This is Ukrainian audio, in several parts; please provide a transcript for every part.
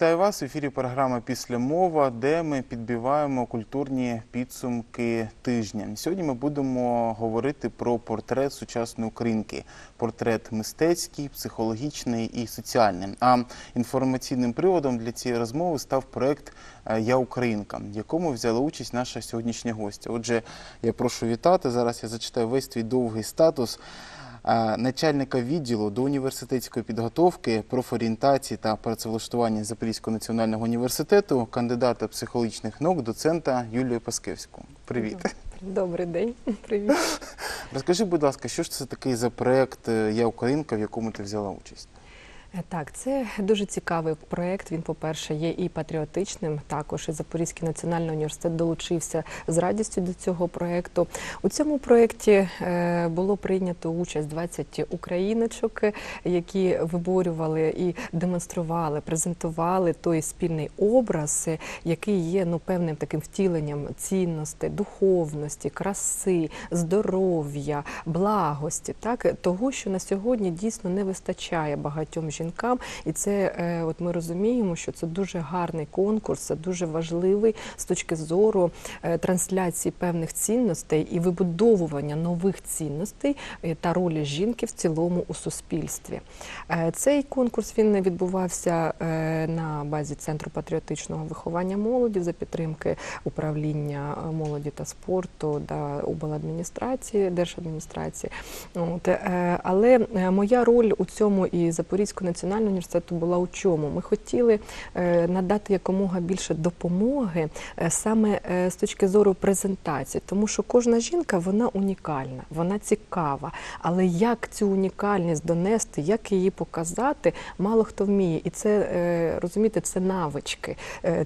Вітаю вас в ефірі. Програма Після мова, де ми підбиваємо культурні підсумки тижня. Сьогодні ми будемо говорити про портрет сучасної українки. Портрет мистецький, психологічний і соціальний. А інформаційним приводом для цієї розмови став проект е, Я Українка, в якому взяла участь наша сьогоднішня гостя. Отже, я прошу вітати. Зараз я зачитаю весь твій довгий статус начальника відділу до університетської підготовки, профорієнтації та працевлаштування Запорізького національного університету, кандидата психологічних наук, доцента Юлію Паскевську. Привіт. Добрий день, привіт. Розкажи, будь ласка, що ж це такий за проект Я Українка, в якому ти взяла участь? Е, Так, це дуже цікавий проєкт. Він, по-перше, є і патріотичним. Також і Запорізький національний університет долучився з радістю до цього проєкту. У цьому проєкті е, було прийнято участь 20 україночок, е, які виборювали і демонстрували, презентували той спільний образ, який є ну певним таким втіленням цінностей, духовності, краси, здоров'я, благості, так того, що на сьогодні дійсно не вистачає багатьом жінкам, і це е, от ми розуміємо, що це дуже гарний конкурс, це дуже важливий з точки зору е, трансляції певних цінностей і вибудовування нових цінностей е, та ролі жінки в цілому у суспільстві. Цей конкурс він відбувався на базі центру патріотичного виховання молоді за підтримки управління молоді та спорту та обладміністрації, держадміністрації. От, але моя роль у цьому і Запорізького національного університету була у чому? Ми хотіли е, надати якомога більше допомоги е, саме е, з точки зору презентації, тому що кожна жінка вона унікальна, вона цікава. Але як цю унікальність донести, як її показати, мало хто вміє. І це розумієте, це навички.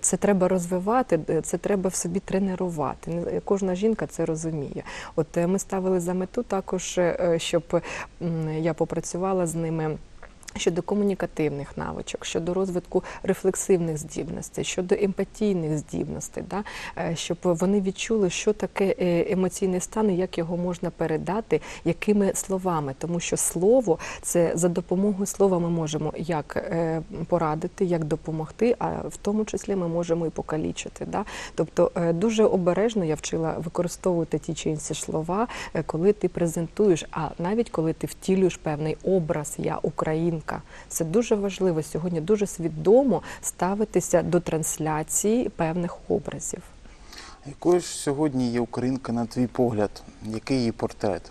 Це треба розвивати, це треба в собі тренувати. Кожна жінка це розуміє. От ми ставили за мету також, щоб я попрацювала з ними. Щодо комунікативних навичок, щодо розвитку рефлексивних здібностей, щодо емпатійних здібностей, да? е, щоб вони відчули, що таке е, емоційний стан і як його можна передати, якими словами. Тому що слово це за допомогою слова ми можемо як е, порадити, як допомогти, а в тому числі ми можемо і покалічити. Да? Тобто дуже обережно я вчила використовувати ті чи інші слова, коли ти презентуєш, а навіть коли ти втілюєш певний образ Я Українка. Це дуже важливо сьогодні, дуже свідомо ставитися до трансляції певних образів. Якою ж сьогодні є українка, на твій погляд? Який її портрет?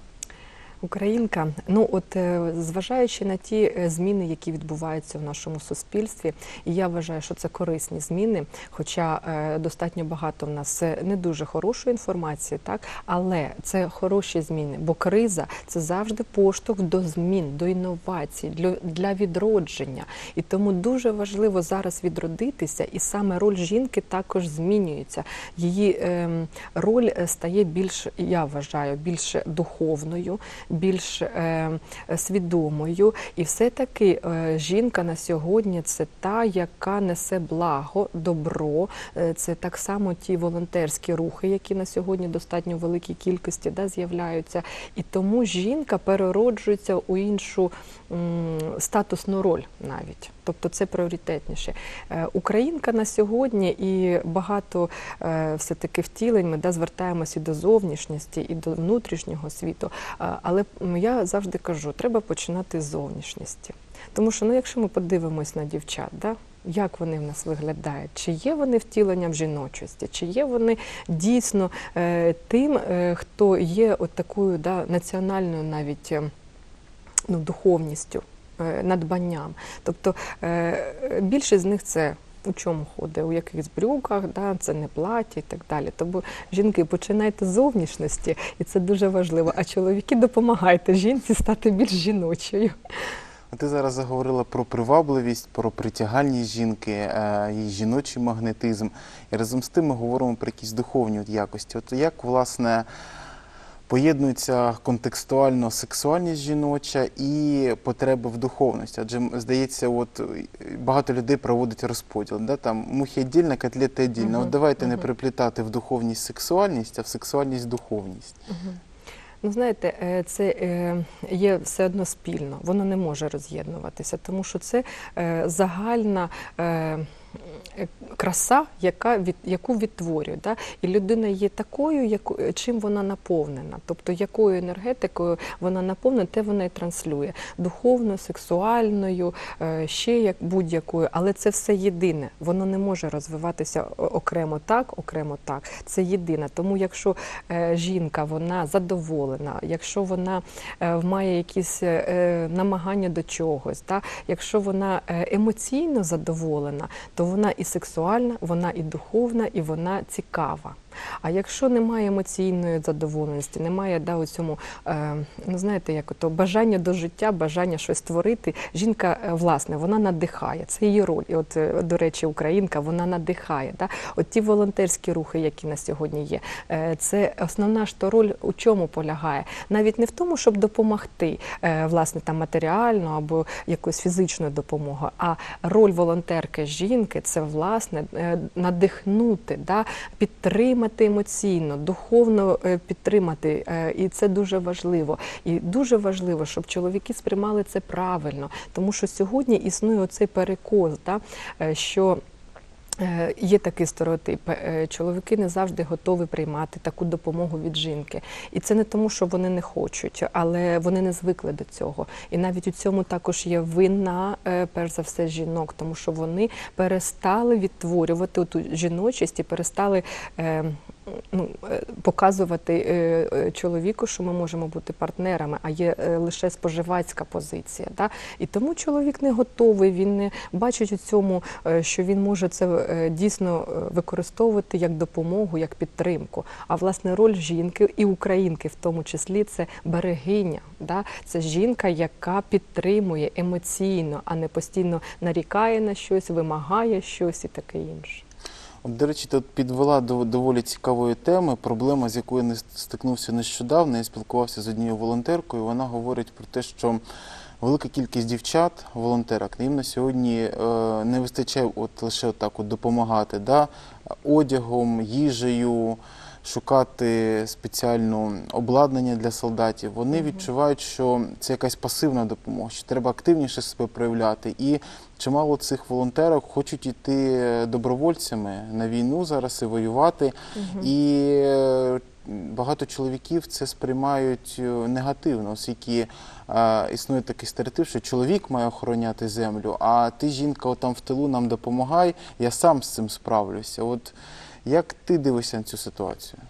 Українка, ну от е, зважаючи на ті е, зміни, які відбуваються в нашому суспільстві, і я вважаю, що це корисні зміни, хоча е, достатньо багато в нас не дуже хорошої інформації, так але це хороші зміни, бо криза це завжди поштовх до змін, до інновацій, для, відродження. І тому дуже важливо зараз відродитися, і саме роль жінки також змінюється. Її ем, роль стає більш, я вважаю, більш духовною, більш е, свідомою. І все-таки е, жінка на сьогодні це та, яка несе благо, добро. Е, Це так само ті волонтерські рухи, які на сьогодні достатньо великій кількості да, з'являються. І тому жінка перероджується у іншу статусну роль навіть. Тобто це пріоритетніше. Е, Українка на сьогодні і багато е, все-таки втілень ми да, звертаємося і до зовнішністі, і до внутрішнього світу. Але я завжди кажу, треба починати з зовнішністі. Тому що ну, якщо ми подивимось на дівчат, да, як вони в нас виглядають, чи є вони втіленням жіночості, чи є вони дійсно е, тим, е, хто є от такою да, національною навіть е, ну, духовністю, е, надбанням. Тобто е, більшість з них це. У чому ходить, у якихось брюках, да, це не платі і так далі. Тому жінки починайте з зовнішності, і це дуже важливо. А чоловіки допомагайте жінці стати більш жіночою. А Ти зараз заговорила про привабливість, про притягальність жінки, е, її жіночий магнетизм. І разом з тим ми говоримо про якісь духовні якості. От як, власне, поєднується контекстуально сексуальність жіноча і потреби в духовності? Адже здається, от е, багато людей проводять розподіл. Да? Там мухи віддільно, котлети віддільно. Мгм, От давайте не приплітати в духовність сексуальність, а в сексуальність духовність. Ну, знаєте, е, це е, є все одно спільно, воно не може роз'єднуватися, тому що це загальна. Е, е, краса, яка від яку відтворює. Да? І людина є такою, яку, чим вона наповнена, тобто якою енергетикою вона наповнена, те вона і транслює духовною, сексуальною, е, ще як будь-якою, але це все єдине. Воно не може розвиватися окремо так, окремо так. Це єдине. Тому якщо е, жінка вона задоволена, якщо вона е, має якісь е, намагання до чогось, да? якщо вона е, емоційно задоволена, то вона і сексуальна, вона і духовна, і вона цікава. А якщо немає емоційної задоволеності, немає да, у цьому, е, ну знаєте, як ото бажання до життя, бажання щось створити, жінка, е, власне, вона надихає. Це її роль. І от, е, до речі, українка, вона надихає. Да? От ті волонтерські рухи, які на сьогодні є, це основна ж то роль у чому полягає? Навіть не в тому, щоб допомогти, власне, там матеріально або якоюсь фізичною допомогою, а роль волонтерки жінки це власне надихнути, да? підтримати емоційно, духовно е, підтримати. е, І це дуже важливо. І дуже важливо, щоб чоловіки сприймали це правильно, тому що сьогодні існує оцей перекос, да? е, що. Е, Є такий стереотип. е, Чоловіки не завжди готові приймати таку допомогу від жінки. І це не тому, що вони не хочуть, але вони не звикли до цього. І навіть у цьому також є вина, е, перш за все, жінок, тому що вони перестали відтворювати ту жіночість і перестали. Ну, е, показувати е, е, чоловіку, що ми можемо бути партнерами, а є лише споживацька позиція. Да? І тому чоловік не готовий, він не бачить у цьому, що він може це дійсно використовувати як допомогу, як підтримку. А власне роль жінки і українки, в тому числі, це берегиня. Да? Це жінка, яка підтримує емоційно, а не постійно нарікає на щось, вимагає щось і таке інше. От, до речі, тут підвела до доволі цікавої теми, проблема, з якою не стикнувся нещодавно. Я спілкувався з однією волонтеркою. Вона говорить про те, що велика кількість дівчат, волонтерок, їм на сьогодні е, не вистачає от лише так от допомагати да? одягом, їжею, шукати спеціальне обладнання для солдатів. Вони відчувають, що це якась пасивна допомога, що треба активніше себе проявляти. І чимало цих волонтерок хочуть йти добровольцями на війну зараз і воювати. І е, багато чоловіків це сприймають е, негативно, оскільки е, існує такий стереотип, що чоловік має охороняти землю, а ти, жінка, отам в тилу нам допомагай, я сам з цим справлюся. От як ти дивишся на цю ситуацію?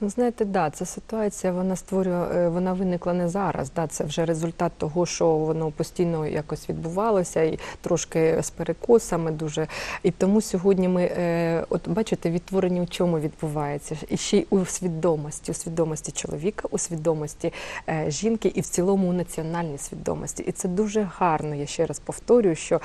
Ну, знаєте, да, ця ситуація вона створює, е, вона виникла не зараз. Да, це вже результат того, що воно постійно якось відбувалося, і трошки з перекосами дуже. І тому сьогодні ми, е, от бачите, відтворення у чому відбувається, і ще й у свідомості, у свідомості чоловіка, у свідомості е, жінки і в цілому у національній свідомості. І це дуже гарно. Я ще раз повторюю, що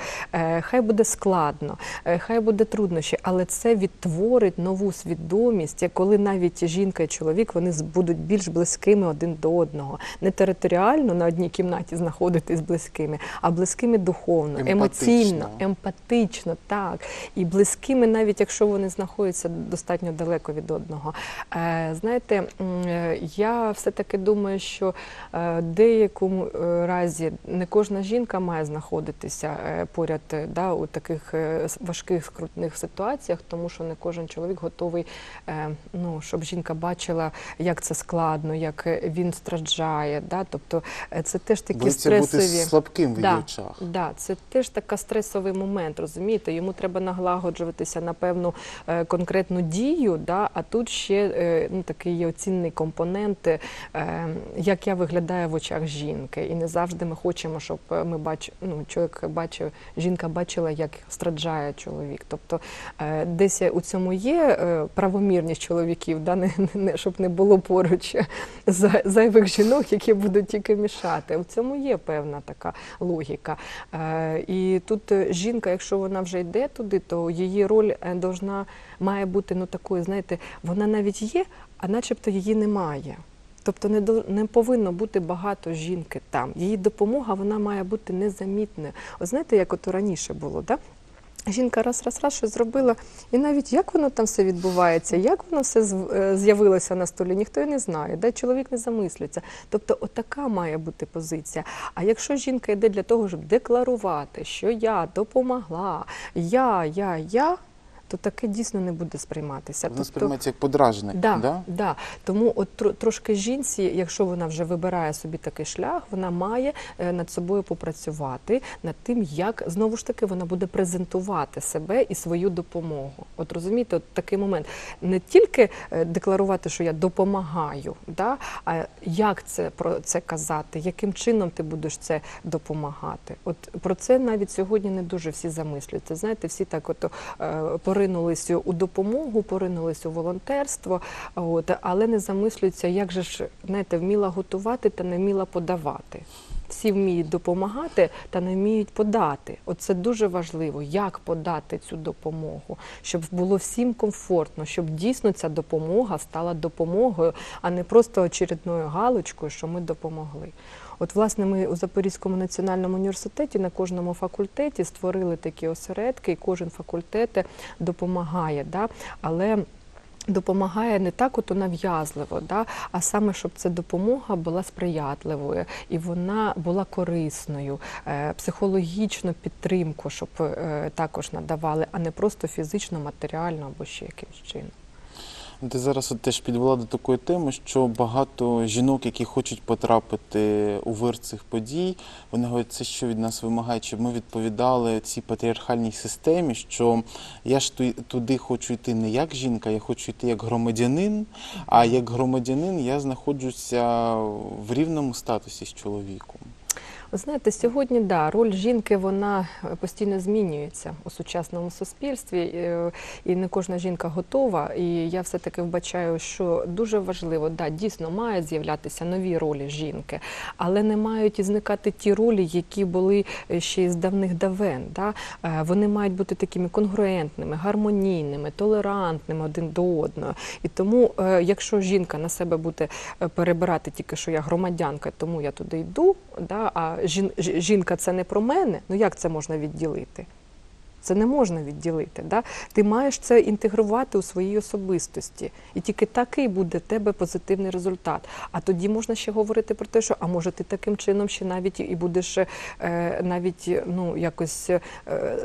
хай буде складно, хай буде труднощі, але це відтворить нову свідомість, коли навіть жінка і чоловік вони будуть більш близькими один до одного, не територіально на одній кімнаті знаходитись близькими, а близькими духовно, Емпатично. емоційно, емпатично, так і близькими, навіть якщо вони знаходяться достатньо далеко від одного. Е, знаєте, е, я все таки думаю, що е, деякому разі не кожна жінка має знаходитися поряд да, у таких важких скрутних ситуаціях, тому що не кожен чоловік готовий, ну, щоб жінка бачила, як це складно, як він страждає. Да? Тобто е, це теж такі Боїться бути стресові. слабким в її Да, очах. Да, це теж така стресовий момент, розумієте? Йому треба налагоджуватися на певну е, конкретну дію, да? а тут ще е, ну, такий є оцінний компонент, е, як я виглядаю в очах жінки. І не завжди ми хочемо, щоб ми бач, ну, чоловік бачив, жінка бачила, як страждає чоловік. Тобто е, десь у цьому є правомірність чоловіків, да? не, не, щоб не було поруч за- зайвих жінок, які будуть тільки мішати. У цьому є певна така логіка. Е, І тут е, жінка, якщо вона вже йде туди, то її роль е, должна має бути ну такою, знаєте, вона навіть є, а начебто її немає. Тобто не до не повинно бути багато жінки там. Її допомога вона має бути незамітною. От знаєте, як от раніше було, да? Жінка раз, раз, раз щось зробила, і навіть як воно там все відбувається, як воно все е, з'явилося на столі, ніхто і не знає, де чоловік не замислюється. Тобто, отака має бути позиція. А якщо жінка йде для того, щоб декларувати, що я допомогла, я, я, я, то таке дійсно не буде сприйматися. Воно Тобто- сприймається як подражник. Да, Да? да? Тому от трошки жінці, якщо вона вже вибирає собі такий шлях, вона має е, над собою попрацювати над тим, як знову ж таки вона буде презентувати себе і свою допомогу. От розумієте, от такий момент не тільки е, декларувати, що я допомагаю, да? а як це про це казати, яким чином ти будеш це допомагати. От про це навіть сьогодні не дуже всі замислюються. Знаєте, всі так от е, поринулись у допомогу, поринулись у волонтерство, от, але не замислюються, як же ж знаєте, вміла готувати та не вміла подавати. Всі вміють допомагати та не вміють подати. Оце дуже важливо, як подати цю допомогу, щоб було всім комфортно, щоб дійсно ця допомога стала допомогою, а не просто очередною галочкою, що ми допомогли. От, власне, ми у Запорізькому національному університеті на кожному факультеті створили такі осередки, і кожен факультет допомагає. Да? Але Допомагає не так ото нав'язливо, да, а саме, щоб ця допомога була сприятливою і вона була корисною, е, психологічну підтримку, щоб е, також надавали, а не просто фізично, матеріально або ще якимось чином. Ти зараз от теж підвела до такої теми, що багато жінок, які хочуть потрапити у вир цих подій, вони говорять, це що від нас вимагає, щоб ми відповідали цій патріархальній системі, що я ж ту- туди хочу йти не як жінка, я хочу йти як громадянин, а як громадянин я знаходжуся в рівному статусі з чоловіком. Знаєте, сьогодні да, роль жінки вона е, постійно змінюється у сучасному суспільстві, е, і не кожна жінка готова. І я все таки вбачаю, що дуже важливо, да, дійсно мають з'являтися нові ролі жінки, але не мають і зникати ті ролі, які були е, ще із давних давен. Да? Вони мають бути такими конгруентними, гармонійними, толерантними один до одного. І тому, якщо жінка на себе буде перебирати тільки, що я громадянка, тому я туди йду, да, а жінка це не про мене, ну як це можна відділити? Це не можна відділити. Да? Ти маєш це інтегрувати у своїй особистості. І тільки такий буде тебе позитивний результат. А тоді можна ще говорити про те, що а може ти таким чином ще навіть і будеш е, навіть ну, якось е,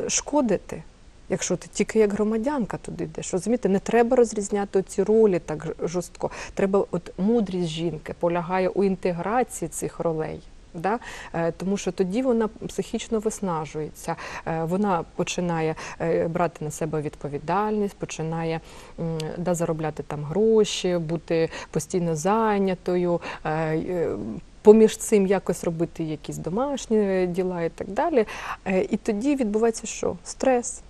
шкодити. Якщо ти тільки як громадянка туди йдеш, розумієте, не треба розрізняти ці ролі так жорстко. Треба, от мудрість жінки полягає у інтеграції цих ролей. Да? Е, Тому що тоді вона психічно виснажується, Е, вона починає е, брати на себе відповідальність, починає да, заробляти там гроші, бути постійно зайнятою. Поміж цим якось робити якісь домашні діла і так далі. І тоді відбувається що? Стрес.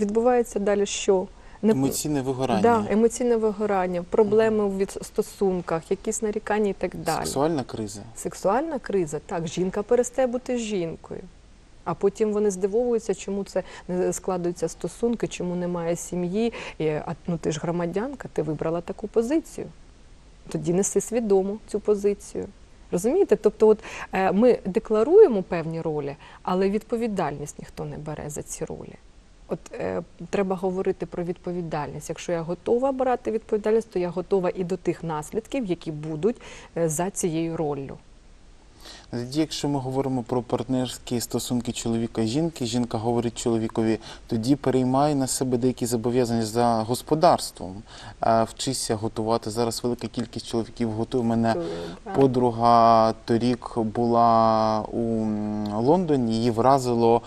Відбувається далі що? Не- Емоційне вигорання, Да, емоційне вигорання, проблеми в від- стосунках, якісь нарікання і так далі. сексуальна криза. Сексуальна криза, так, жінка перестає бути жінкою. А потім вони здивовуються, чому це не складуються стосунки, чому немає сім'ї. І, А ну ти ж громадянка, ти вибрала таку позицію. Тоді неси свідомо цю позицію. Розумієте? Тобто, от е, ми декларуємо певні ролі, але відповідальність ніхто не бере за ці ролі. От е, треба говорити про відповідальність. Якщо я готова брати відповідальність, то я готова і до тих наслідків, які будуть е, за цією роллю. Тоді, якщо ми говоримо про партнерські стосунки чоловіка і жінки, жінка говорить чоловікові, тоді переймає на себе деякі зобов'язання за господарством. Вчися готувати. Зараз велика кількість чоловіків готує. У мене подруга торік була у Лондоні, її вразило.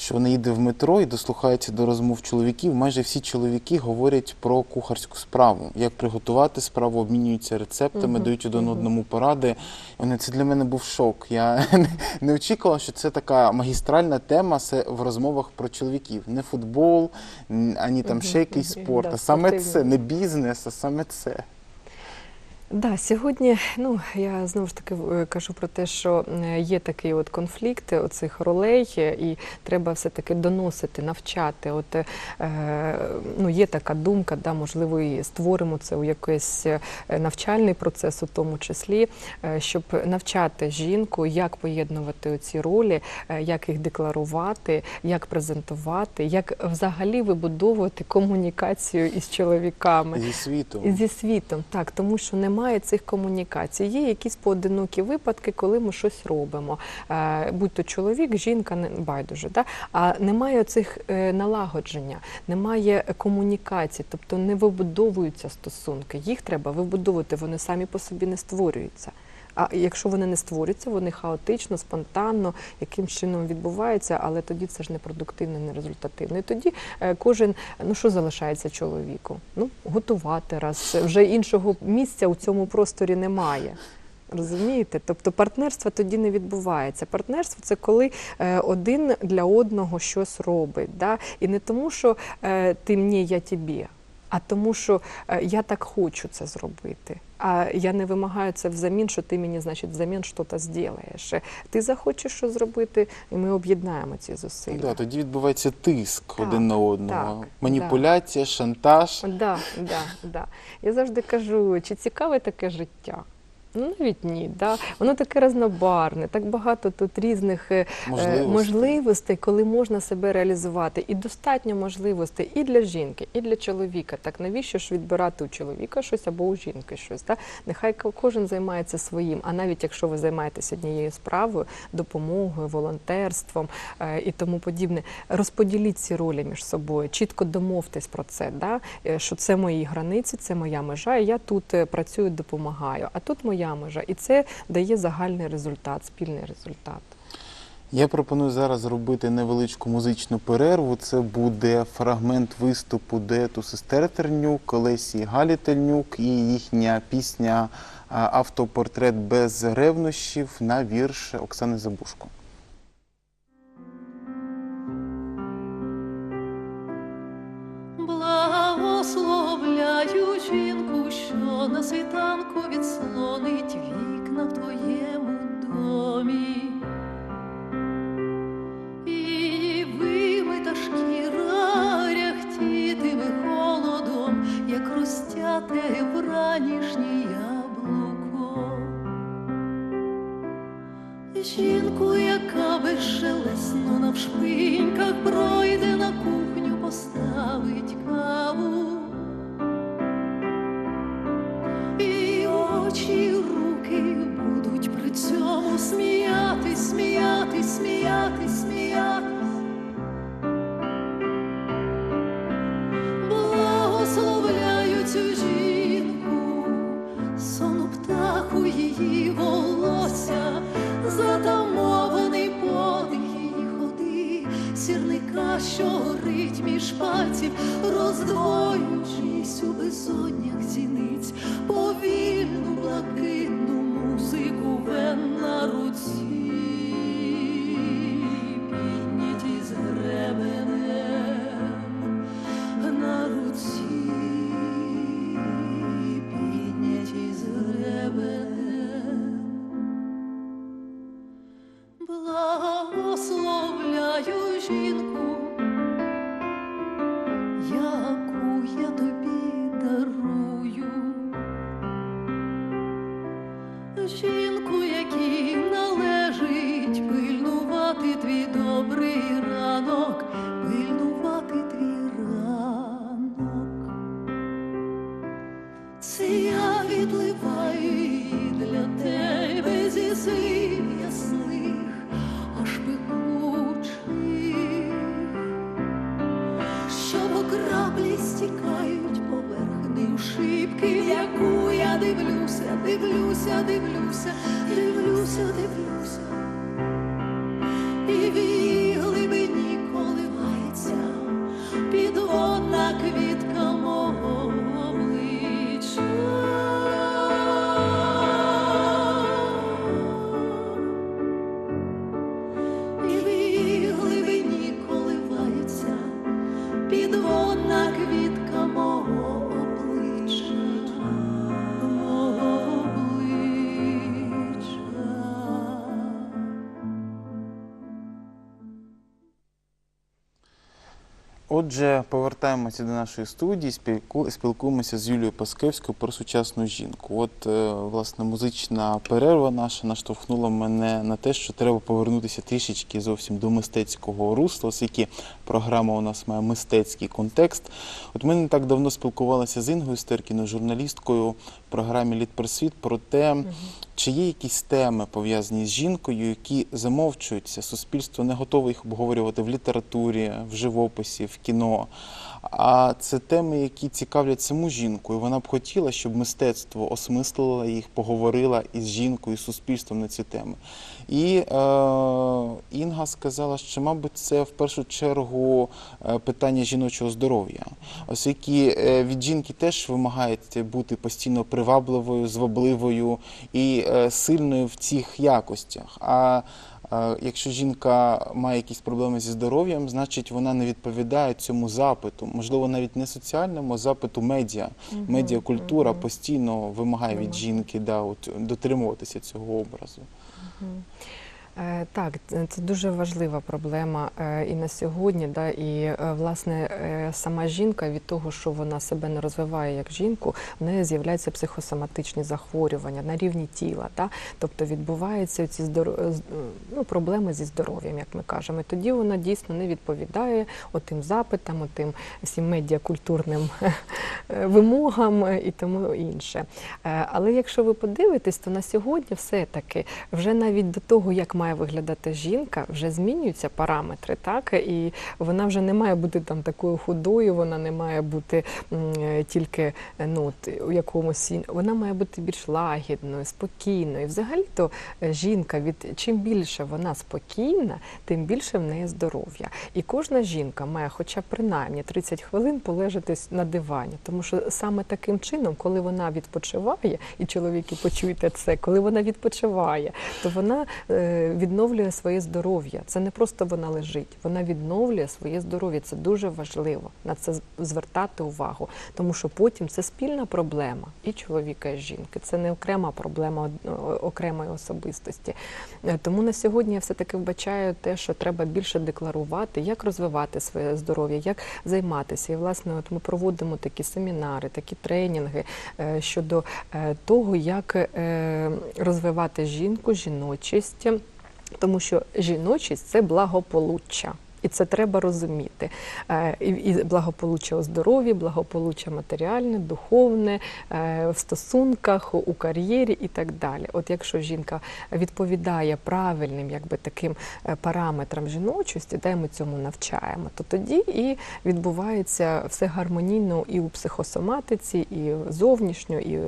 Що вона їде в метро і дослухається до розмов чоловіків. Майже всі чоловіки говорять про кухарську справу, як приготувати справу, обмінюються рецептами, Мгм, дають один одному поради. І вони- Це для мене був шок. Я не- очікував, що це така магістральна тема в розмовах про чоловіків. Не футбол, ані там ще якийсь спорт, а саме це, не бізнес, а саме це. Да, сьогодні ну я знову ж таки е, кажу про те, що е, є такий от конфлікт оцих ролей, е, і треба все таки доносити, навчати. От е, ну є така думка, да, можливо, і створимо це у якийсь е, навчальний процес, у тому числі, е, щоб навчати жінку, як поєднувати ці ролі, е, як їх декларувати, як презентувати, як взагалі вибудовувати комунікацію із чоловіками. Зі світом. Зі світом, так, тому що немає цих комунікацій. Є якісь поодинокі випадки, коли ми щось робимо. Е, будь то чоловік, жінка, не байдуже. Да? А немає цих налагодження, немає комунікації, тобто не вибудовуються стосунки. Їх треба вибудовувати, вони самі по собі не створюються. А якщо вони не створюються, вони хаотично, спонтанно, яким чином відбуваються, але тоді це ж не продуктивно, не результативно. І тоді е, кожен, ну що залишається чоловіку? Ну, готувати раз. Вже іншого місця у цьому просторі немає. Розумієте? Тобто партнерство тоді не відбувається. Партнерство це коли е, один для одного щось робить. Да? І не тому, що е, ти мені, я тобі, а тому, що е, я так хочу це зробити. А я не вимагаю це взамін, що ти мені, значить, взамін щось зробиш. Ти захочеш що зробити, і ми об'єднаємо ці зусилля. Да, тоді відбувається тиск Так, один на одного. так, Маніпуляція, шантаж. Да, да, да. Я завжди кажу, чи цікаве таке життя? Ну, навіть ні, да. воно таке разнобарне, так багато тут різних е, Можливостей. можливостей, коли можна себе реалізувати. І достатньо можливостей і для жінки, і для чоловіка. Так навіщо ж відбирати у чоловіка щось або у жінки щось? Да? Нехай кожен займається своїм. А навіть якщо ви займаєтесь однією справою, допомогою, волонтерством е, і тому подібне, розподіліть ці ролі між собою, чітко домовтесь про це, да? е, що це мої границі, це моя межа, і я тут працюю, допомагаю. А тут моя межа, і це дає загальний результат, спільний результат. Я пропоную зараз зробити невеличку музичну перерву. Це буде фрагмент виступу дуету сестер Тернюк, Лесі Галі Тельнюк і їхня пісня Автопортрет без ревнощів на вірш Оксани Забушко. Що на світанку відслонить вікна в твоєму домі. І вимита шкіра ряхтітиме холодом, як розтяте вранішнє яблуко. Жінку, яка безшелесно навшпиньках пройде на кухню, І Отже, повертаємося до нашої студії, спілку- спілкуємося з Юлією Паскевською про сучасну жінку. От, е, власне, музична перерва наша наштовхнула мене на те, що треба повернутися трішечки зовсім до мистецького русла, оскільки програма у нас має мистецький контекст. От ми не так давно спілкувалися з Інгою Стеркіною, журналісткою в програмі Літпросвіт про те, чи є якісь теми пов'язані з жінкою, які замовчуються. Суспільство не готове їх обговорювати в літературі, в живописі, в кіно. А це теми, які цікавлять саму жінку, і вона б хотіла, щоб мистецтво осмислило їх, поговорила із жінкою, з суспільством на ці теми. І е, Інга сказала, що, мабуть, це в першу чергу е, питання жіночого здоров'я, оскільки е, від жінки теж вимагають бути постійно привабливою, звабливою і е, сильною в цих якостях. А якщо жінка має якісь проблеми зі здоров'ям, значить вона не відповідає цьому запиту, можливо, навіть не соціальному, а запиту медіа. Медіакультура постійно вимагає від жінки да, от, дотримуватися цього образу. Е, Так, це дуже важлива проблема е, і на сьогодні, да, і е, власне е, сама жінка від того, що вона себе не розвиває як жінку, в неї з'являються психосоматичні захворювання на рівні тіла. Да? Тобто відбуваються ці здоро... з- ну, проблеми зі здоров'ям, як ми кажемо. І тоді вона дійсно не відповідає отим запитам, отим всім медіакультурним е, вимогам е, і тому інше. Е, Але якщо ви подивитесь, то на сьогодні все-таки вже навіть до того, як має виглядати жінка, вже змінюються параметри, так і вона вже не має бути там такою худою, вона не має бути е, тільки е, ну у якомусь вона має бути більш лагідною, спокійною. Взагалі-то е, жінка від чим більше вона спокійна, тим більше в неї здоров'я. І кожна жінка має, хоча принаймні 30 хвилин полежати с- на дивані, тому що саме таким чином, коли вона відпочиває, і чоловіки почуйте це, коли вона відпочиває, то вона відновлює своє здоров'я. Це не просто вона лежить, вона відновлює своє здоров'я. Це дуже важливо на це звертати увагу, тому що потім це спільна проблема і чоловіка, і жінки. Це не окрема проблема окремої особистості. Е, Тому на сьогодні я все таки вбачаю те, що треба більше декларувати, як розвивати своє здоров'я, як займатися. І власне, от ми проводимо такі семінари, такі тренінги е, щодо е, того, як розвивати жінку, жіночість, тому що жіночість це благополуччя. І це треба розуміти. Е, І благополуччя у здоров'ї, благополуччя матеріальне, духовне, е, в стосунках, у кар'єрі і так далі. От якщо жінка відповідає правильним, якби таким е, параметрам жіночості, де ми цьому навчаємо, то тоді і відбувається все гармонійно і у психосоматиці, і зовнішньо, і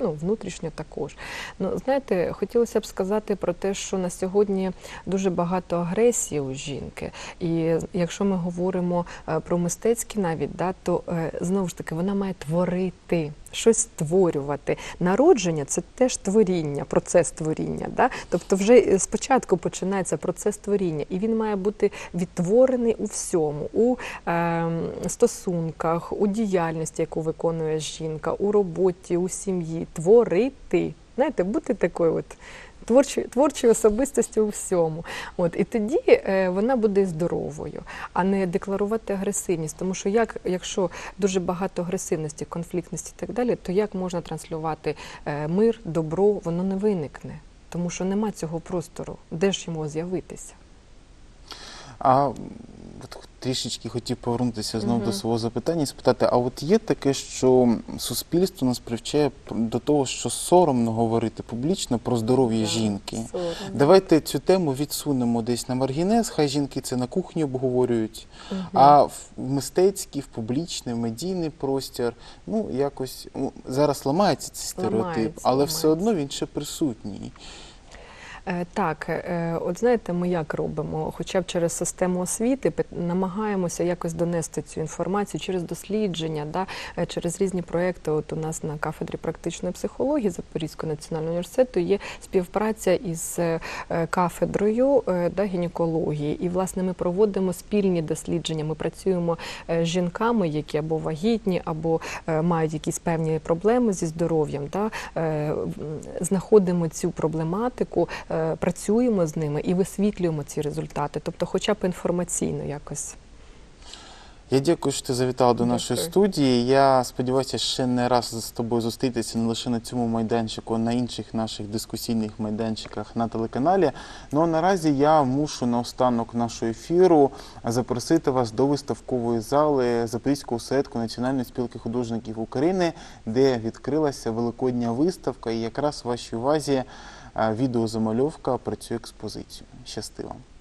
ну, внутрішньо також. Ну, знаєте, хотілося б сказати про те, що на сьогодні дуже багато агресії у жінки. І якщо ми говоримо е, про мистецькі навіть, да, то е, знову ж таки вона має творити. Щось створювати. Народження це теж творіння, процес творіння. Да? Тобто, вже е, спочатку починається процес творіння, і він має бути відтворений у всьому, у е, стосунках, у діяльності, яку виконує жінка, у роботі, у сім'ї. Творити. Знаєте, бути такою от творчою, творчою особистості у всьому. От і тоді е, вона буде здоровою, а не декларувати агресивність. Тому що як, якщо дуже багато агресивності, конфліктності і так далі, то як можна транслювати е, мир, добро, воно не виникне, тому що нема цього простору. Де ж йому з'явитися? А от трішечки хотів повернутися знову до свого запитання і спитати: а от є таке, що суспільство нас привчає до того, що соромно говорити публічно про здоров'я Так, жінки? соромно. Давайте цю тему відсунемо десь на маргінез, хай жінки це на кухні обговорюють, Мгм. а в мистецький, в публічний, в медійний простір, ну якось ну, зараз ламається цей стереотип, Ламається, але все одно він ще присутній. Е, Так, е, от знаєте, ми як робимо? Хоча б через систему освіти намагаємося якось донести цю інформацію через дослідження, да, е, через різні проекти. От у нас на кафедрі практичної психології Запорізького національного університету є співпраця із кафедрою да, гінекології. І власне ми проводимо спільні дослідження. Ми працюємо з жінками, які або вагітні, або мають якісь певні проблеми зі здоров'ям. Да, знаходимо цю проблематику, працюємо з ними і висвітлюємо ці результати, тобто, хоча б інформаційно якось. Я дякую, що ти завітала до нашої Дякую. студії. Я сподіваюся, ще не раз з тобою зустрітися не лише на цьому майданчику, а на інших наших дискусійних майданчиках на телеканалі. Ну а наразі я мушу наостанок нашого ефіру запросити вас до виставкової зали Запорізького осередку Національної спілки художників України, де відкрилася великодня виставка. І якраз в вашій увазі відеозамальовка про цю експозицію. Щасти вам!